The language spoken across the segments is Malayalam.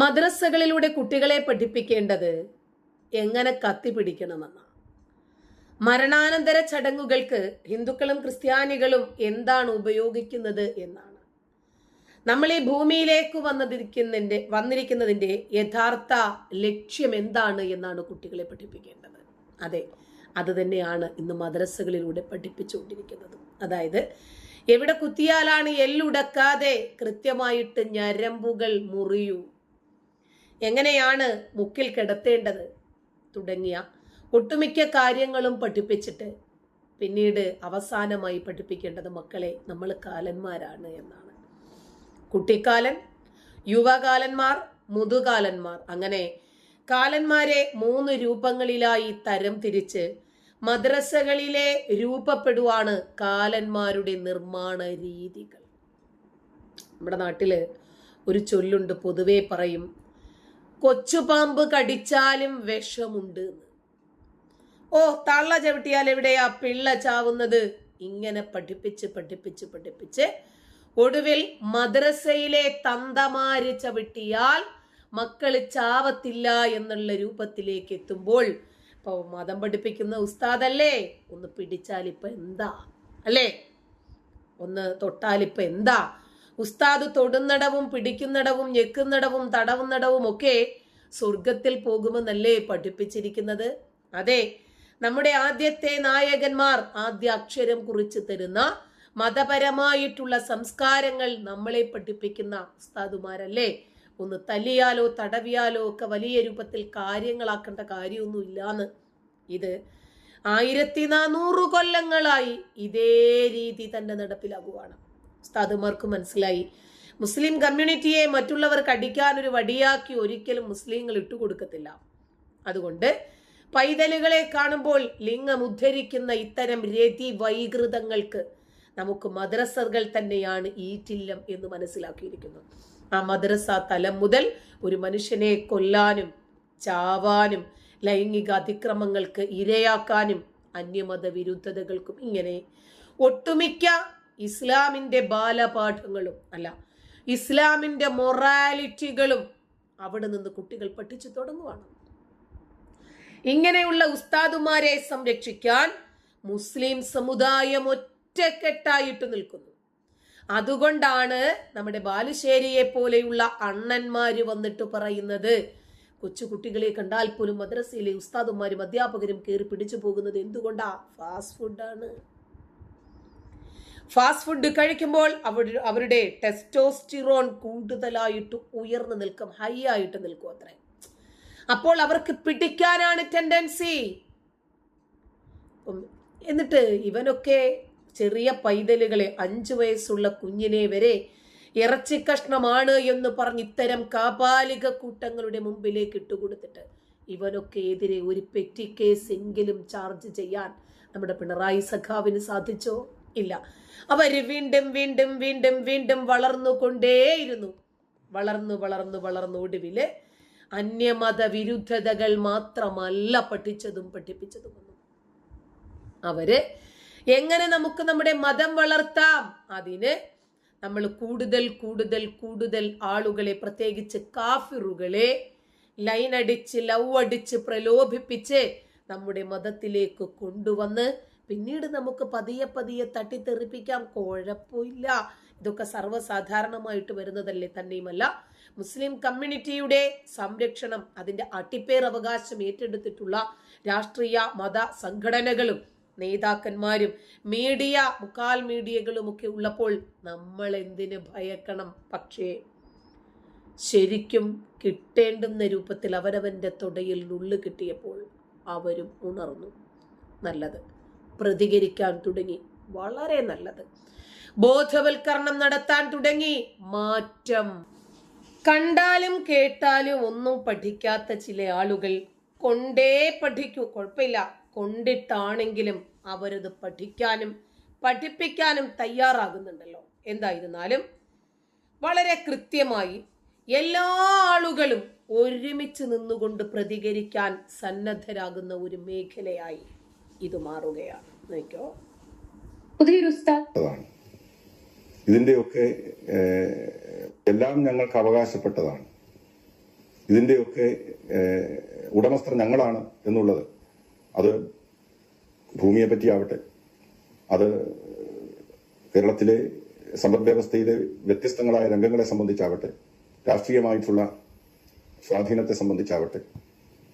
മദ്രസകളിലൂടെ കുട്ടികളെ പഠിപ്പിക്കേണ്ടത് എങ്ങനെ കത്തി കത്തിപ്പിടിക്കണമെന്നാണ് മരണാനന്തര ചടങ്ങുകൾക്ക് ഹിന്ദുക്കളും ക്രിസ്ത്യാനികളും എന്താണ് ഉപയോഗിക്കുന്നത് എന്നാണ്. നമ്മൾ ഈ ഭൂമിയിലേക്ക് വന്നതിരിക്കുന്നതിന്റെ വന്നിരിക്കുന്നതിന്റെ യഥാർത്ഥ ലക്ഷ്യം എന്താണ് എന്നാണ് കുട്ടികളെ പഠിപ്പിക്കേണ്ടത്. അതെ അത് തന്നെയാണ് ഇന്ന് മദ്രസകളിലൂടെ പഠിപ്പിച്ചുകൊണ്ടിരിക്കുന്നത്. അതായത് എവിടെ കുത്തിയാലാണ് എല്ലുടക്കാതെ കൃത്യമായിട്ട് ഞരമ്പുകൾ മുറിയൂ. എങ്ങനെയാണ് മുക്കിൽ കിടത്തേണ്ടത്? തുടങ്ങിയ ഒട്ടുമിക്ക കാര്യങ്ങളും പഠിപ്പിച്ചിട്ട് പിന്നീട് അവസാനമായി പഠിപ്പിക്കേണ്ടത് മക്കളെ നമ്മൾ കാലന്മാരാണ് എന്നാണ്. കുട്ടിക്കാലൻ യുവകാലന്മാർ മുതുകാലന്മാർ അങ്ങനെ കാലന്മാരെ മൂന്ന് രൂപങ്ങളിലായി തരം തിരിച്ച് മദ്രസകളിലെ രൂപപ്പെടുവാണ് കാലന്മാരുടെ നിർമ്മാണ രീതികൾ. നമ്മുടെ നാട്ടിൽ ഒരു ചൊല്ലുണ്ട് പൊതുവേ പറയും കൊച്ചുപാമ്പ് കടിച്ചാലും വിഷമുണ്ട് ഓ തള്ള ചവിട്ടിയാൽ എവിടെയാ പിള്ള ചാവുന്നത്? ഇങ്ങനെ പഠിപ്പിച്ച് പഠിപ്പിച്ച് പഠിപ്പിച്ച് ഒടുവിൽ മദ്രസയിലെ തന്തമാര് ചവിട്ടിയാൽ മക്കൾ ചാവത്തില്ല എന്നുള്ള രൂപത്തിലേക്ക് എത്തുമ്പോൾ ഇപ്പൊ മതം പഠിപ്പിക്കുന്ന ഉസ്താദല്ലേ ഒന്ന് പിടിച്ചാൽ ഇപ്പൊ എന്താ? അല്ലേ? ഒന്ന് തൊട്ടാൽ ഇപ്പൊ എന്താ? ഉസ്താദ് തൊടുന്നടവും പിടിക്കുന്നിടവും ഞെക്കുന്നിടവും തടവുന്നിടവും ഒക്കെ സ്വർഗത്തിൽ പോകുമെന്നല്ലേ പഠിപ്പിച്ചിരിക്കുന്നത്? അതെ നമ്മുടെ ആദ്യത്തെ നായകന്മാർ ആദ്യ അക്ഷരം കുറിച്ച് തരുന്ന മതപരമായിട്ടുള്ള സംസ്കാരങ്ങൾ നമ്മളെ പഠിപ്പിക്കുന്ന ഉസ്താദുമാരല്ലേ? ഒന്ന് തല്ലിയാലോ തടവിയാലോ ഒക്കെ വലിയ രൂപത്തിൽ കാര്യങ്ങളാക്കേണ്ട കാര്യമൊന്നും ഇല്ലാന്ന് ഇത് ആയിരത്തി നാനൂറ് കൊല്ലങ്ങളായി ഇതേ രീതി തന്നെ നടപ്പിലാകുവാണ്. ഉസ്താദുമാർക്ക് മനസ്സിലായി. മുസ്ലിം കമ്മ്യൂണിറ്റിയെ മറ്റുള്ളവർക്ക് അടിക്കാൻ ഒരു വടിയാക്കി ഒരിക്കലും മുസ്ലിങ്ങൾ ഇട്ടുകൊടുക്കത്തില്ല അതുകൊണ്ട് പൈതലുകളെ കാണുമ്പോൾ ലിംഗം ഉദ്ധരിക്കുന്ന ഇത്തരം രതി വൈകൃതങ്ങൾക്ക് നമുക്ക് മദ്രസകൾ തന്നെയാണ് ഈറ്റില്ലം എന്ന് മനസ്സിലാക്കിയിരിക്കുന്നു. ആ മദ്രസ തലം മുതൽ ഒരു മനുഷ്യനെ കൊല്ലാനും ചാവാനും ലൈംഗിക അതിക്രമങ്ങൾക്ക് ഇരയാക്കാനും അന്യമത വിരുദ്ധതകൾക്കും ഇങ്ങനെ ഒട്ടുമിക്ക ഇസ്ലാമിന്റെ ബാലപാഠങ്ങളും അല്ല ഇസ്ലാമിന്റെ മൊറാലിറ്റികളും അവിടെ നിന്ന് കുട്ടികൾ പഠിച്ചു തുടങ്ങുവാണ്. ഇങ്ങനെയുള്ള ഉസ്താദുമാരെ സംരക്ഷിക്കാൻ മുസ്ലിം സമുദായം ഒറ്റക്കെട്ടായിട്ട് നിൽക്കുന്നു. അതുകൊണ്ടാണ് നമ്മുടെ ബാലുശ്ശേരിയെ പോലെയുള്ള അണ്ണന്മാര് വന്നിട്ട് പറയുന്നത് കൊച്ചു കുട്ടികളെ കണ്ടാൽ പോലും മദ്രസയിലെ ഉസ്താദുമാരും അധ്യാപകരും കയറി പിടിച്ചു പോകുന്നത് എന്തുകൊണ്ടാ? ഫാസ്റ്റ് ഫുഡാണ് ഫാസ്റ്റ് ഫുഡ് കഴിക്കുമ്പോൾ അവർ അവരുടെ ടെസ്റ്റോസ്റ്റിറോൺ കൂടുതലായിട്ട് ഉയർന്നു നിൽക്കും ഹൈ ആയിട്ട് നിൽക്കും അത്രേ. അപ്പോൾ അവർക്ക് പിടിക്കാനാണ് ടെൻഡൻസി എന്നിട്ട് ഇവനൊക്കെ ചെറിയ പൈതലുകളെ അഞ്ചു വയസ്സുള്ള കുഞ്ഞിനെ വരെ ഇറച്ചി കഷ്ണമാണ് എന്ന് പറഞ്ഞ് ഇത്തരം കാപാലിക കൂട്ടങ്ങളുടെ മുമ്പിലേക്ക് ഇട്ടുകൊടുത്തിട്ട് ഇവനൊക്കെ എതിരെ ഒരു പെറ്റി കേസ് എങ്കിലും ചാർജ് ചെയ്യാൻ നമ്മുടെ പിണറായി സഖാവിന് സാധിച്ചോ? ഇല്ല. അവർ വീണ്ടും വീണ്ടും വീണ്ടും വീണ്ടും വളർന്നുകൊണ്ടേയിരുന്നു. വളർന്നു വളർന്നു വളർന്നു ഒടുവിൽ അന്യമത വിരുദ്ധതകൾ മാത്രമല്ല പഠിച്ചതും പഠിപ്പിച്ചതും അവർ എങ്ങനെ നമുക്ക് നമ്മുടെ മതം വളർത്താം? അതിന് നമ്മൾ കൂടുതൽ കൂടുതൽ കൂടുതൽ ആളുകളെ പ്രത്യേകിച്ച് കാഫിറുകളെ ലൈൻ അടിച്ച് ലവ് അടിച്ച് പ്രലോഭിപ്പിച്ച് നമ്മുടെ മതത്തിലേക്ക് കൊണ്ടുവന്ന് പിന്നീട് നമുക്ക് പതിയെ പതിയെ തട്ടിത്തെറിപ്പിക്കാം. കുഴപ്പമില്ല. ഇതൊക്കെ സർവസാധാരണമായിട്ട് വരുന്നതല്ലേ തന്നെയുമല്ല. മുസ്ലിം കമ്മ്യൂണിറ്റിയുടെ സംരക്ഷണം അതിന്റെ അട്ടിപ്പേർ അവകാശം ഏറ്റെടുത്തിട്ടുള്ള രാഷ്ട്രീയ മത സംഘടനകളും നേതാക്കന്മാരും മീഡിയ മുക്കാൽ മീഡിയകളും ഒക്കെ ഉള്ളപ്പോൾ നമ്മൾ എന്തിന് ഭയക്കണം? പക്ഷേ ശരിക്കും കിട്ടേണ്ടുന്ന രൂപത്തിൽ അവരവന്റെ തൊടയിൽ നുള്ളു കിട്ടിയപ്പോൾ അവരും ഉണർന്നു. നല്ലത്. പ്രതികരിക്കാൻ തുടങ്ങി. വളരെ നല്ലത്. ബോധവൽക്കരണം നടത്താൻ തുടങ്ങി. മാറ്റം. കണ്ടാലും കേട്ടാലും ഒന്നും പഠിക്കാത്ത ചില ആളുകൾ കൊണ്ടേ പഠിക്കൂ. കുഴപ്പമില്ല. കൊണ്ടിട്ടാണെങ്കിലും അവരത് പഠിക്കാനും പഠിപ്പിക്കാനും തയ്യാറാകുന്നുണ്ടല്ലോ. എന്തായിരുന്നാലും വളരെ കൃത്യമായി എല്ലാ ആളുകളും ഒരുമിച്ച് നിന്നുകൊണ്ട് പ്രതികരിക്കാൻ സന്നദ്ധരാകുന്ന ഒരു മേഖലയായി. ഇത് മാറുകയാണ്. നോക്കോ ഇതിന്റെയൊക്കെ എല്ലാം ഞങ്ങൾക്ക് അവകാശപ്പെട്ടതാണ്. ഇതിന്റെയൊക്കെ ഉടമസ്ഥർ ഞങ്ങളാണ് എന്നുള്ളത്. അത് ഭൂമിയെ പറ്റിയാവട്ടെ അത് കേരളത്തിലെ സമ്പദ് വ്യവസ്ഥയിലെ വ്യത്യസ്തങ്ങളായ രംഗങ്ങളെ സംബന്ധിച്ചാവട്ടെ രാഷ്ട്രീയമായിട്ടുള്ള സ്വാധീനത്തെ സംബന്ധിച്ചാവട്ടെ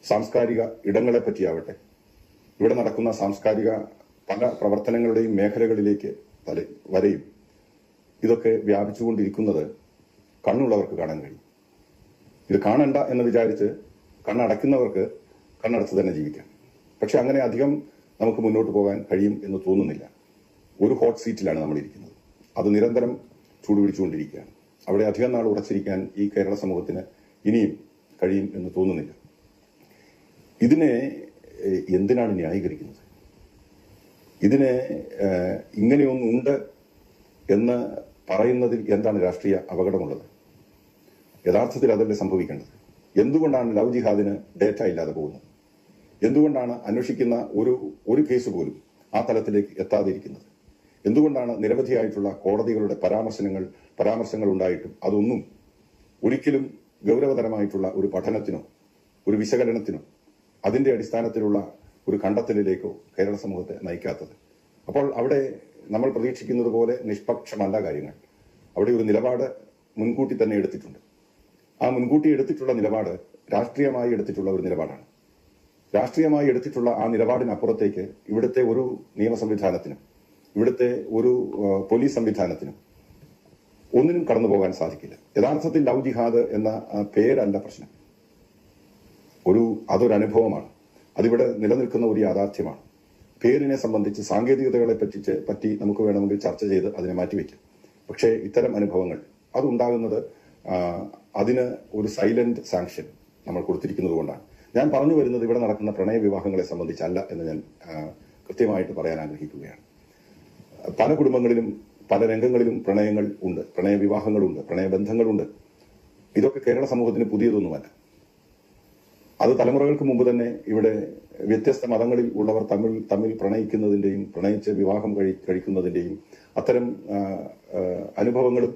സാംസ്കാരിക ഇടങ്ങളെ പറ്റിയാവട്ടെ ഇവിടെ നടക്കുന്ന സാംസ്കാരിക പല പ്രവർത്തനങ്ങളുടെയും മേഖലകളിലേക്ക് വരെ- വരെയും. ഇതൊക്കെ വ്യാപിച്ചുകൊണ്ടിരിക്കുന്നത് കണ്ണുള്ളവർക്ക് കാണാൻ കഴിയും. ഇത് കാണണ്ട എന്ന് വിചാരിച്ച് കണ്ണടയ്ക്കുന്നവർക്ക് കണ്ണടച്ച് തന്നെ ജീവിക്കാം. പക്ഷെ അങ്ങനെ അധികം നമുക്ക് മുന്നോട്ട് പോകാൻ കഴിയും എന്ന് തോന്നുന്നില്ല. ഒരു ഹോട്ട് സീറ്റിലാണ് നമ്മൾ ഇരിക്കുന്നത് അത് നിരന്തരം ചൂടുപിടിച്ചുകൊണ്ടിരിക്കുകയാണ് അവിടെ അധികം നാൾ ഉറച്ചിരിക്കാൻ ഈ കേരള സമൂഹത്തിന് ഇനിയും കഴിയും എന്ന് തോന്നുന്നില്ല. ഇതിനെ എന്തിനാണ് ന്യായീകരിക്കുന്നത്? ഇതിനെ ഇങ്ങനെയൊന്നുണ്ട് എന്ന് പറയുന്നതിൽ എന്താണ് രാഷ്ട്രീയ അപകടമുള്ളത്? യഥാർത്ഥത്തിൽ അതല്ലേ സംഭവിക്കേണ്ടത്? എന്തുകൊണ്ടാണ് ലവ് ജിഹാദിന് ഡേറ്റ ഇല്ലാതെ പോകുന്നത്? എന്തുകൊണ്ടാണ് അന്വേഷിക്കുന്ന ഒരു ഒരു കേസ് പോലും ആ തലത്തിലേക്ക് എത്താതിരിക്കുന്നത്? എന്തുകൊണ്ടാണ് നിരവധിയായിട്ടുള്ള കോടതികളുടെ പരാമർശനങ്ങൾ പരാമർശങ്ങൾ ഉണ്ടായിട്ടും അതൊന്നും ഒരിക്കലും ഗൗരവതരമായിട്ടുള്ള ഒരു പഠനത്തിനോ ഒരു വിശകലനത്തിനോ അതിന്റെ അടിസ്ഥാനത്തിലുള്ള ഒരു കണ്ടെത്തലിലേക്കോ കേരള സമൂഹത്തെ നയിക്കാത്തത്. അപ്പോൾ അവിടെ നമ്മൾ പ്രതീക്ഷിക്കുന്നത് പോലെ നിഷ്പക്ഷമല്ല കാര്യങ്ങൾ. അവിടെ ഒരു നിലപാട് മുൻകൂട്ടി തന്നെ എടുത്തിട്ടുണ്ട്. ആ മുൻകൂട്ടി എടുത്തിട്ടുള്ള നിലപാട് രാഷ്ട്രീയമായി എടുത്തിട്ടുള്ള ഒരു നിലപാടാണ്. രാഷ്ട്രീയമായി എടുത്തിട്ടുള്ള ആ നിലപാടിനപ്പുറത്തേക്ക് ഇവിടുത്തെ ഒരു നിയമ സംവിധാനത്തിനും ഇവിടുത്തെ ഒരു പോലീസ് സംവിധാനത്തിനും ഒന്നിനും കടന്നു പോകാൻ സാധിക്കില്ല. യഥാർത്ഥത്തിൽ ലവ് ജിഹാദ് എന്ന പേരല്ല പ്രശ്നം. ഒരു അതൊരു അനുഭവമാണ് അതിവിടെ നിലനിൽക്കുന്ന ഒരു യാഥാർത്ഥ്യമാണ്. പേരിനെ സംബന്ധിച്ച് സാങ്കേതികതകളെ പറ്റിച്ച് പറ്റി നമുക്ക് വേണമെങ്കിൽ ചർച്ച ചെയ്ത് അതിനെ മാറ്റിവെക്കും. പക്ഷേ ഇത്തരം അനുഭവങ്ങൾ അതുണ്ടാകുന്നത് അതിന് ഒരു സൈലന്റ് സാങ്ഷൻ നമ്മൾ കൊടുത്തിരിക്കുന്നത് കൊണ്ടാണ്. ഞാൻ പറഞ്ഞു വരുന്നത് ഇവിടെ നടക്കുന്ന പ്രണയ വിവാഹങ്ങളെ സംബന്ധിച്ചല്ല എന്ന് ഞാൻ കൃത്യമായിട്ട് പറയാൻ ആഗ്രഹിക്കുകയാണ്. പല കുടുംബങ്ങളിലും പല രംഗങ്ങളിലും പ്രണയങ്ങൾ ഉണ്ട് പ്രണയ വിവാഹങ്ങളുണ്ട് പ്രണയബന്ധങ്ങളുണ്ട് ഇതൊക്കെ കേരള സമൂഹത്തിന് പുതിയതൊന്നുമല്ല. അത് തലമുറകൾക്ക് മുമ്പ് തന്നെ ഇവിടെ വ്യത്യസ്ത മതങ്ങളിൽ ഉള്ളവർ തമ്മിൽ തമ്മിൽ പ്രണയിക്കുന്നതിന്റെയും പ്രണയിച്ച് വിവാഹം കഴി കഴിക്കുന്നതിന്റെയും അത്തരം അനുഭവങ്ങളും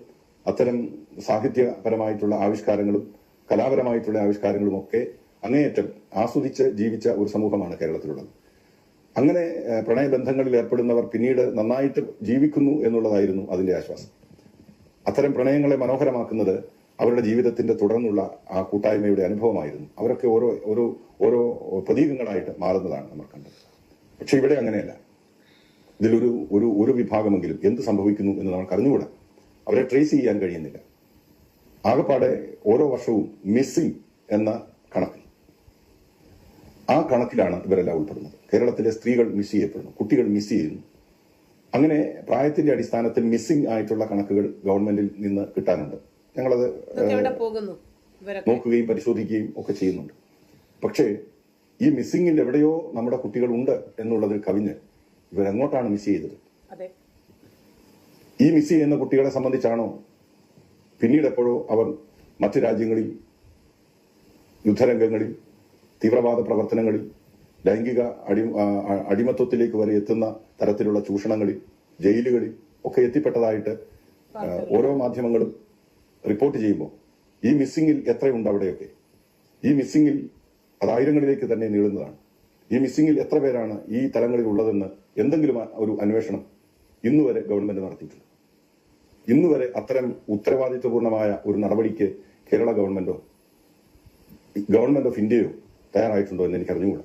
അത്തരം സാഹിത്യപരമായിട്ടുള്ള ആവിഷ്കാരങ്ങളും കലാപരമായിട്ടുള്ള ആവിഷ്കാരങ്ങളും ഒക്കെ അങ്ങേയറ്റം ആസ്വദിച്ച് ജീവിച്ച ഒരു സമൂഹമാണ് കേരളത്തിലുള്ളത്. അങ്ങനെ പ്രണയബന്ധങ്ങളിൽ ഏർപ്പെടുന്നവർ പിന്നീട് നന്നായിട്ട് ജീവിക്കുന്നു എന്നുള്ളതായിരുന്നു അതിന്റെ ആശ്വാസം. അത്തരം പ്രണയങ്ങളെ മനോഹരമാക്കുന്നത് അവരുടെ ജീവിതത്തിന്റെ തുടർന്നുള്ള ആ കൂട്ടായ്മയുടെ അനുഭവമായിരുന്നു. അവരൊക്കെ ഓരോ ഓരോ ഓരോ പ്രതീകങ്ങളായിട്ട് മാറുന്നതാണ് നമ്മൾ കണ്ടത്. പക്ഷെ ഇവിടെ അങ്ങനെയല്ല. ഇതിലൊരു ഒരു ഒരു വിഭാഗമെങ്കിലും എന്ത് സംഭവിക്കുന്നു എന്ന് നമുക്ക് അറിഞ്ഞുകൂടാ. അവരെ ട്രേസ് ചെയ്യാൻ കഴിയുന്നില്ല. ആകെപ്പാടെ ഓരോ വർഷവും മിസ്സിംഗ് എന്ന കണക്കിൽ. ആ കണക്കിലാണ് ഇവരെല്ലാം ഉൾപ്പെടുന്നത്. കേരളത്തിലെ സ്ത്രീകൾ മിസ് ചെയ്യപ്പെടുന്നു കുട്ടികൾ മിസ് ചെയ്യുന്നു. അങ്ങനെ പ്രായത്തിന്റെ അടിസ്ഥാനത്തിൽ മിസ്സിംഗ് ആയിട്ടുള്ള കണക്കുകൾ ഗവൺമെന്റിൽ നിന്ന് കിട്ടാനുണ്ട്. ഞങ്ങളത് നോക്കുകയും പരിശോധിക്കുകയും ഒക്കെ ചെയ്യുന്നുണ്ട്. പക്ഷേ ഈ മിസ്സിംഗിൽ എവിടെയോ നമ്മുടെ കുട്ടികൾ ഉണ്ട് എന്നുള്ളതിൽ കവിഞ്ഞ് ഇവരെങ്ങോട്ടാണ് മിസ് ചെയ്തത്? ഈ മിസ് ചെയ്യുന്ന കുട്ടികളെ സംബന്ധിച്ചാണോ? പിന്നീട് എപ്പോഴോ അവർ മറ്റു രാജ്യങ്ങളിൽ യുദ്ധരംഗങ്ങളിൽ തീവ്രവാദ പ്രവർത്തനങ്ങളിൽ ലൈംഗിക അടി അടിമത്വത്തിലേക്ക് വരെ എത്തുന്ന തരത്തിലുള്ള ചൂഷണങ്ങളിൽ ജയിലുകളിൽ ഒക്കെ എത്തിപ്പെട്ടതായിട്ട് ഓരോ മാധ്യമങ്ങളും റിപ്പോർട്ട് ചെയ്യുമ്പോൾ ഈ മിസ്സിംഗിൽ എത്രയുണ്ട് അവിടെയൊക്കെ? ഈ മിസ്സിംഗിൽ അത് ആയിരങ്ങളിലേക്ക് തന്നെ നീളുന്നതാണ്. ഈ മിസ്സിംഗിൽ എത്ര പേരാണ് ഈ തലങ്ങളിൽ ഉള്ളതെന്ന് എന്തെങ്കിലും ഒരു അന്വേഷണം ഇന്നുവരെ ഗവൺമെന്റ് നടത്തിയിട്ടുണ്ട് ഇന്നുവരെ അത്തരം ഉത്തരവാദിത്വപൂർണമായ ഒരു നടപടിക്ക് കേരള ഗവൺമെന്റോ ഗവൺമെന്റ് ഓഫ് ഇന്ത്യയോ തയ്യാറായിട്ടുണ്ടോ എന്ന് എനിക്ക് അറിഞ്ഞുകൂടാ.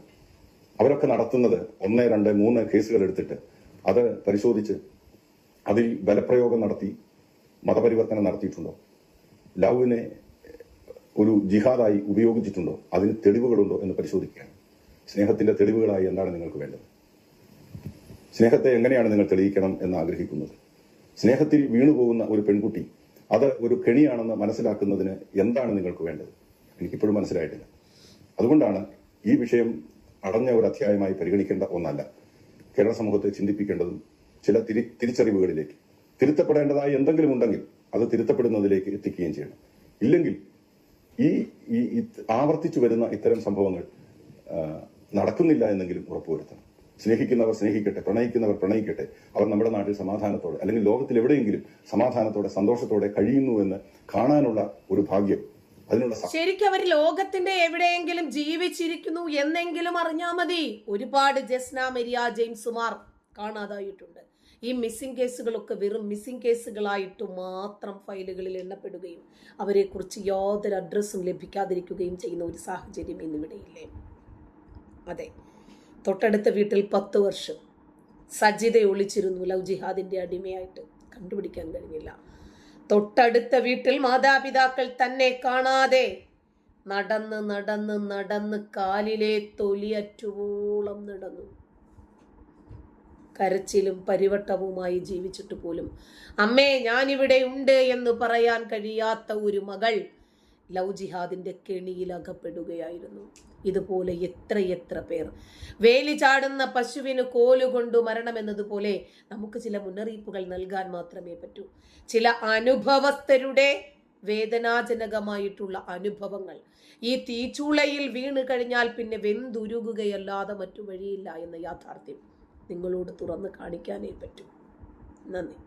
അവരൊക്കെ നടത്തുന്നത് ഒന്ന് രണ്ട് മൂന്ന് കേസുകൾ എടുത്തിട്ട് അത് പരിശോധിച്ച് അതിൽ ബലപ്രയോഗം നടത്തി മതപരിവർത്തനം നടത്തിയിട്ടുണ്ടോ? ലവിനെ ഒരു ജിഹാദായി ഉപയോഗിച്ചിട്ടുണ്ടോ? അതിന് തെളിവുകളുണ്ടോ എന്ന് പരിശോധിക്കുകയാണ്. സ്നേഹത്തിന്റെ തെളിവുകളായി എന്താണ് നിങ്ങൾക്ക് വേണ്ടത്? സ്നേഹത്തെ എങ്ങനെയാണ് നിങ്ങൾ തെളിയിക്കണം എന്ന് ആഗ്രഹിക്കുന്നത്? സ്നേഹത്തിൽ വീണുപോകുന്ന ഒരു പെൺകുട്ടി അത് ഒരു കെണിയാണെന്ന് മനസ്സിലാക്കുന്നതിന് എന്താണ് നിങ്ങൾക്ക് വേണ്ടത്? എനിക്കിപ്പോഴും മനസ്സിലായിട്ടില്ല. അതുകൊണ്ടാണ് ഈ വിഷയം അടഞ്ഞ ഒരു അധ്യായമായി പരിഗണിക്കേണ്ട ഒന്നല്ല. കേരള സമൂഹത്തെ ചിന്തിപ്പിക്കേണ്ടതും ചില തിരി തിരിച്ചറിവുകളിലേക്ക്. തിരുത്തപ്പെടേണ്ടതായി എന്തെങ്കിലും ഉണ്ടെങ്കിൽ അത് തിരുത്തപ്പെടുന്നതിലേക്ക് എത്തിക്കുകയും ചെയ്യണം. ഇല്ലെങ്കിൽ ഈ ഈ ആവർത്തിച്ചു വരുന്ന ഇത്തരം സംഭവങ്ങൾ നടക്കുന്നില്ല എന്നെങ്കിലും ഉറപ്പുവരുത്തണം. സ്നേഹിക്കുന്നവർ സ്നേഹിക്കട്ടെ പ്രണയിക്കുന്നവർ പ്രണയിക്കട്ടെ. അവർ നമ്മുടെ നാട്ടിൽ സമാധാനത്തോടെ അല്ലെങ്കിൽ ലോകത്തിൽ എവിടെയെങ്കിലും സമാധാനത്തോടെ സന്തോഷത്തോടെ കഴിയുന്നു എന്ന് കാണാനുള്ള ഒരു ഭാഗ്യം അതിനുള്ള ശരിക്കും അവർ ലോകത്തിന്റെ എവിടെയെങ്കിലും ജീവിച്ചിരിക്കുന്നു എന്നെങ്കിലും അറിഞ്ഞാൽ മതി. ഒരുപാട് ജസ്ന മെരിയ ജെയിംസുമാർ. കാണാതായിട്ടുണ്ട്. ഈ മിസ്സിംഗ് കേസുകളൊക്കെ വെറും മിസ്സിംഗ് കേസുകളായിട്ട് മാത്രം ഫയലുകളിൽ എണ്ണപ്പെടുകയും അവരെക്കുറിച്ച് യാതൊരു അഡ്രസ്സും ലഭിക്കാതിരിക്കുകയും ചെയ്യുന്ന ഒരു സാഹചര്യം ഇന്നിവിടെയില്ലേ? അതെ. തൊട്ടടുത്ത വീട്ടിൽ പത്ത് വർഷം. സജിത ഒളിച്ചിരുന്നു ലവ് ജിഹാദിന്റെ അടിമയായിട്ട്. കണ്ടുപിടിക്കാൻ കഴിഞ്ഞില്ല. തൊട്ടടുത്ത വീട്ടിൽ മാതാപിതാക്കൾ തന്നെ കാണാതെ നടന്ന് നടന്ന് നടന്ന് കാലിലെ തൊലിയറ്റുവോളം നടന്നു. കരച്ചിലും പരിവട്ടവുമായി ജീവിച്ചിട്ട് പോലും. അമ്മേ ഞാനിവിടെ ഉണ്ട് എന്ന് പറയാൻ കഴിയാത്ത ഒരു മകൾ ലവ് ജിഹാദിന്റെ കെണിയിൽ അകപ്പെടുകയായിരുന്നു. ഇതുപോലെ എത്രയെത്ര പേർ. വേലി ചാടുന്ന പശുവിന് കോലുകൊണ്ടു മരണമെന്നതുപോലെ നമുക്ക് ചില മുന്നറിയിപ്പുകൾ നൽകാൻ മാത്രമേ പറ്റൂ. ചില അനുഭവസ്ഥരുടെ വേദനാജനകമായിട്ടുള്ള അനുഭവങ്ങൾ. ഈ തീച്ചൂളയിൽ വീണ് കഴിഞ്ഞാൽ പിന്നെ വെന്തുരുകുകയല്ലാതെ മറ്റു വഴിയില്ല എന്ന യാഥാർത്ഥ്യം. നിങ്ങളോട് തുറന്ന് കാണിക്കാനേ പറ്റൂ. നന്ദി.